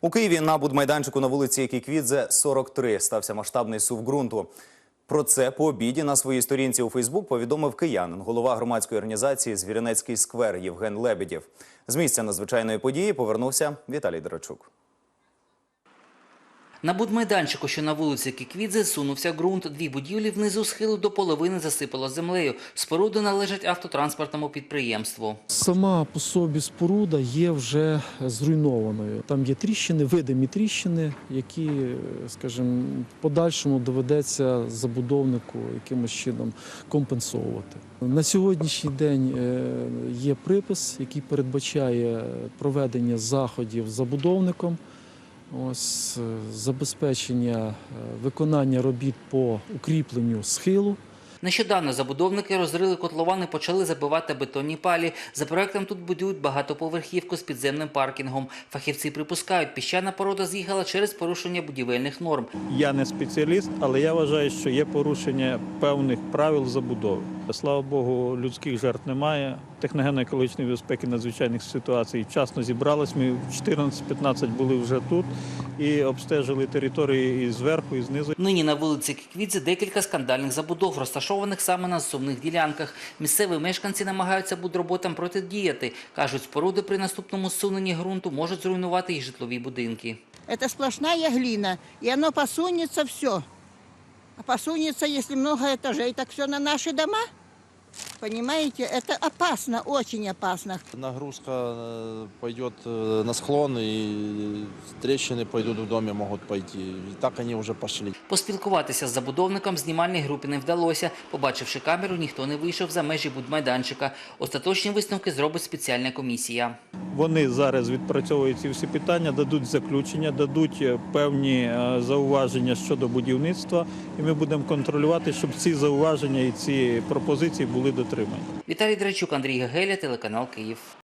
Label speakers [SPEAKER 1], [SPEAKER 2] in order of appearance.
[SPEAKER 1] У Києві на будмайданчику на вулиці Кіквідзе 43 стався масштабний сув ґрунту. Про це по обіді на своїй сторінці у Фейсбук повідомив киянин, голова громадської організації Звіринецький сквер Євген Лебедєв. З місця надзвичайної події повернувся Віталій Драчук.
[SPEAKER 2] На будмайданчику, що на вулиці Кіквідзе, сунувся ґрунт. Дві будівлі внизу схилу до половини засипало землею. Споруди належать автотранспортному підприємству.
[SPEAKER 3] Сама по собі споруда є вже зруйнованою. Там є тріщини, видимі тріщини, які, скажімо, подальшому доведеться забудовнику якимось чином компенсовувати. На сьогоднішній день е, є припис, який передбачає проведення заходів забудовником. Ось е, забезпечення е, виконання робіт по укріпленню схилу.
[SPEAKER 2] Нещодавно забудовники розрили котлован і почали забивати бетонні палі. За проектом тут будують багатоповерхівку з підземним паркінгом. Фахівці припускають, піщана порода з'їхала через порушення будівельних норм.
[SPEAKER 4] Я не спеціаліст, але я вважаю, що є порушення певних правил забудови. Слава Богу, людських жертв немає. Техногенно-екологічної безпеки надзвичайних ситуацій вчасно зібрались. Ми в 14-15 були вже тут і обстежили території і зверху, і знизу.
[SPEAKER 2] Нині на вулиці Кіквідзе декілька скандальних забудов, розташованих саме на сумних ділянках. Місцеві мешканці намагаються будроботам протидіяти. Кажуть, споруди при наступному суненні ґрунту можуть зруйнувати і житлові будинки.
[SPEAKER 5] Это сплошная глина, и оно посунется все. А посунется, если много этажей, так все на наши дома. Понимаете, это опасно, очень опасно.
[SPEAKER 6] Нагрузка э, пойдет э, на склон, и трещины пойдут в доме, могут пойти. И так они уже пошли.
[SPEAKER 2] Поспілкуватися з забудовником знімальній групі не вдалося. Побачивши камеру, ніхто не вийшов за межі будмайданчика. Остаточні висновки зробить спеціальна комісія.
[SPEAKER 4] Вони зараз відпрацьовують ці всі питання, дадуть заключення, дадуть е, певні е, зауваження щодо будівництва, і ми будемо контролювати, щоб ці зауваження і ці пропозиції були дотримані.
[SPEAKER 2] Віталій Драчук, Андрій Гегеля, телеканал Київ.